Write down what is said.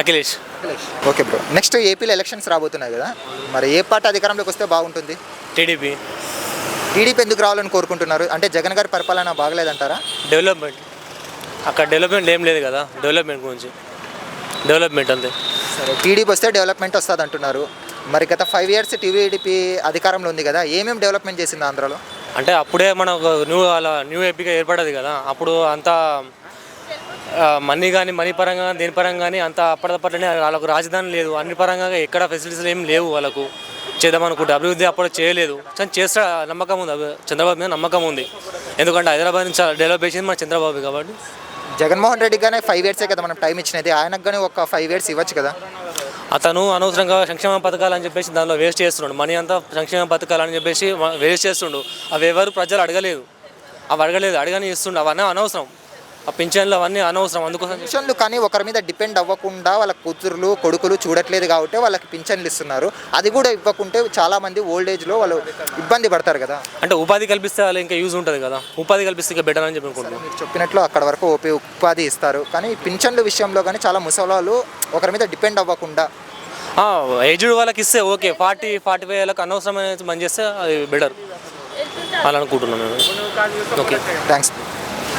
Akhilesh. Okay bro. Next ఏపీలో elections రాబోతున్నాయి కదా. మరి ఏ పార్టీ అధికారంలోకి వస్తే బాగుంటుంది? టీడీపీ. టీడీపీ ఎందుకు రావాలని కోరుకుంటున్నారు? అంటే జగన్ గారి పరిపాలన బాగలేదంటారా? డెవలప్మెంట్ అక్కడ డెవలప్మెంట్ ఏం లేదు కదా. డెవలప్మెంట్ గురించి. డెవలప్మెంట్ అంతే. సరే టీడీపీ వస్తే డెవలప్మెంట్ వస్తుంది అంటున్నారు మరి గత ఫైవ్ ఇయర్స్ టీడీపీ అధికారంలో ఉంది కదా. ఏమేమి డెవలప్మెంట్ చేసింది ఆంధ్రాలో? అంటే అప్పుడే మనకు న్యూ అలా న్యూ ఏపీగా ఏర్పడదు కదా. అప్పుడు అంతా మనీ కానీ మనీ పరంగా కానీ దేని పరంగా కానీ అంత అప్పటిదప్పట్లోనే వాళ్ళకు రాజధాని లేదు. అన్ని పరంగా ఎక్కడ ఫెసిలిటీస్ ఏం లేవు వాళ్ళకు. చేద్దామనుకుంటే అభివృద్ధి అప్పుడు చేయలేదు. కానీ చేస్తా నమ్మకం ఉంది. చంద్రబాబు మీద నమ్మకం ఉంది. ఎందుకంటే హైదరాబాద్ నుంచి డెవలప్ చేసింది మన చంద్రబాబు కాబట్టి. జగన్మోహన్ రెడ్డి గానే ఫైవ్ ఇయర్సే కదా మనం టైం ఇచ్చినది. ఆయనకు కానీ ఒక ఫైవ్ ఇయర్స్ ఇవ్వచ్చు కదా? అతను అనవసరంగా సంక్షేమ పథకాలు అని చెప్పేసి దానిలో వేస్ట్ చేస్తున్నాడు. మనీ అంతా సంక్షేమ పథకాలు అని చెప్పేసి వేస్ట్ చేస్తుండు. అవి ఎవరు ప్రజలు అడగలేదు. అవి అడగలేదు. అడగని ఇస్తుండు. అవన్నీ అనవసరం. ఆ పింఛన్లు అవన్నీ అనవసరం అందుకోసం పింఛన్లు కానీ ఒకరి మీద డిపెండ్ అవ్వకుండా వాళ్ళ కూతుర్లు కొడుకులు చూడట్లేదు కాబట్టి వాళ్ళకి పింఛన్లు ఇస్తున్నారు. అది కూడా ఇవ్వకుంటే చాలా మంది ఓల్డ్ ఏజ్లో వాళ్ళు ఇబ్బంది పడతారు కదా. అంటే ఉపాధి కల్పిస్తే వాళ్ళు ఇంకా యూజ్ ఉంటుంది కదా. ఉపాధి కల్పిస్తే ఇంకా బెటర్ అని చెప్పి అనుకుంటున్నాను మీరు చెప్పినట్లు అక్కడ వరకు ఓపీ ఉపాధి ఇస్తారు. కానీ పింఛన్ల విషయంలో కానీ చాలా ముసలాలు ఒకరి మీద డిపెండ్ అవ్వకుండా. ఏజ్డ్ వాళ్ళకి ఇస్తే ఓకే. ఫార్టీ ఫార్టీ ఫైవ్ వాళ్ళకి అనవసరమైన పని చేస్తే అది బెటర్ అలా అనుకుంటున్నాను నేను. Okay thanks